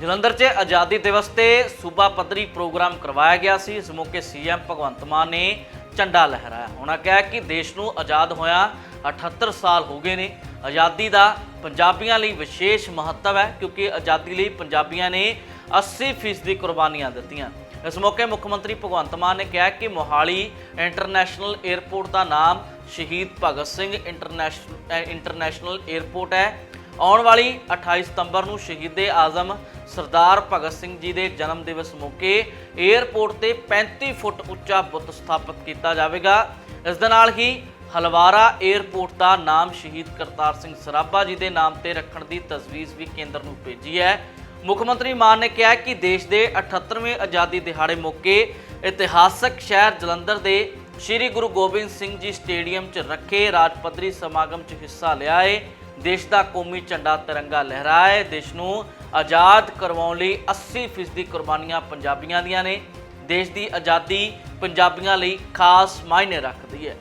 ਜਲੰਧਰ 'ਚ ਆਜ਼ਾਦੀ ਦਿਵਸ ਤੇ ਸੂਬਾ ਪੱਧਰੀ ਪ੍ਰੋਗਰਾਮ ਕਰਵਾਇਆ ਗਿਆ ਸੀ। ਇਸ ਮੌਕੇ ਸੀਐਮ ਭਗਵੰਤ ਮਾਨ ਨੇ ਝੰਡਾ ਲਹਿਰਾਇਆ। ਉਹਨਾਂ ਕਿਹਾ ਕਿ ਦੇਸ਼ ਨੂੰ ਆਜ਼ਾਦ ਹੋਇਆ 78 ਸਾਲ ਹੋ ਗਏ ਨੇ। ਆਜ਼ਾਦੀ ਦਾ ਪੰਜਾਬੀਆਂ ਲਈ ਵਿਸ਼ੇਸ਼ ਮਹੱਤਵ ਹੈ ਕਿਉਂਕਿ ਆਜ਼ਾਦੀ ਲਈ ਪੰਜਾਬੀਆਂ ਨੇ 80% ਦੀ ਕੁਰਬਾਨੀਆਂ ਦਿੱਤੀਆਂ। ਇਸ ਮੌਕੇ ਮੁੱਖ ਮੰਤਰੀ ਭਗਵੰਤ ਮਾਨ ਨੇ ਕਿਹਾ ਕਿ ਮੋਹਾਲੀ ਇੰਟਰਨੈਸ਼ਨਲ 에ਅਰਪੋਰਟ ਦਾ ਨਾਮ ਸ਼ਹੀਦ Bhagat Singh international international airport ਹੈ। ਆਉਣ ਵਾਲੀ 28 ਸਤੰਬਰ ਨੂੰ ਸ਼ਹੀਦੇ ਆਜ਼ਮ ਸਰਦਾਰ ਭਗਤ ਸਿੰਘ ਜੀ ਦੇ ਜਨਮ ਦਿਵਸ ਮੌਕੇ 에ਅਰਪੋਰਟ ਤੇ 35 ਫੁੱਟ ਉੱਚਾ ਬੁੱਤ ਸਥਾਪਿਤ ਕੀਤਾ ਜਾਵੇਗਾ। ਇਸ ਦੇ ਨਾਲ ਹੀ ਹਲਵਾਰਾ 에ਅਰਪੋਰਟ ਦਾ ਨਾਮ ਸ਼ਹੀਦ ਕਰਤਾਰ ਸਿੰਘ ਸਰਾਭਾ ਜੀ ਦੇ ਨਾਮ ਤੇ ਰੱਖਣ ਦੀ ਤਜਵੀਜ਼ ਵੀ ਕੇਂਦਰ ਨੂੰ ਭੇਜੀ ਹੈ। ਮੁੱਖ ਮੰਤਰੀ ਮਾਨ ਨੇ ਕਿਹਾ ਕਿ ਦੇਸ਼ ਦੇ 78ਵੇਂ ਆਜ਼ਾਦੀ ਦਿਹਾੜੇ ਮੌਕੇ ਇਤਿਹਾਸਕ ਸ਼ਹਿਰ ਜਲੰਧਰ ਦੇ ਸ੍ਰੀ ਗੁਰੂ ਗੋਬਿੰਦ ਸਿੰਘ ਜੀ ਸਟੇਡੀਅਮ 'ਚ ਰੱਖੇ ਰਾਜ ਪੱਧਰੀ ਸਮਾਗਮ 'ਚ ਹਿੱਸਾ ਲਿਆ ਏ। ਦੇਸ਼ ਦਾ ਕੌਮੀ ਝੰਡਾ ਤਿਰੰਗਾ ਲਹਿਰਾਇਆ ਏ ਦੇਸ਼ ਨੂੰ ਆਜ਼ਾਦ ਕਰਵਾਉਣ ਲਈ 80% ਕੁਰਬਾਨੀਆਂ ਪੰਜਾਬੀਆਂ ਦੀਆਂ ਨੇ। ਦੇਸ਼ ਦੀ ਆਜ਼ਾਦੀ ਪੰਜਾਬੀਆਂ ਲਈ ਖਾਸ ਮਾਇਨੇ ਰੱਖਦੀ ਹੈ।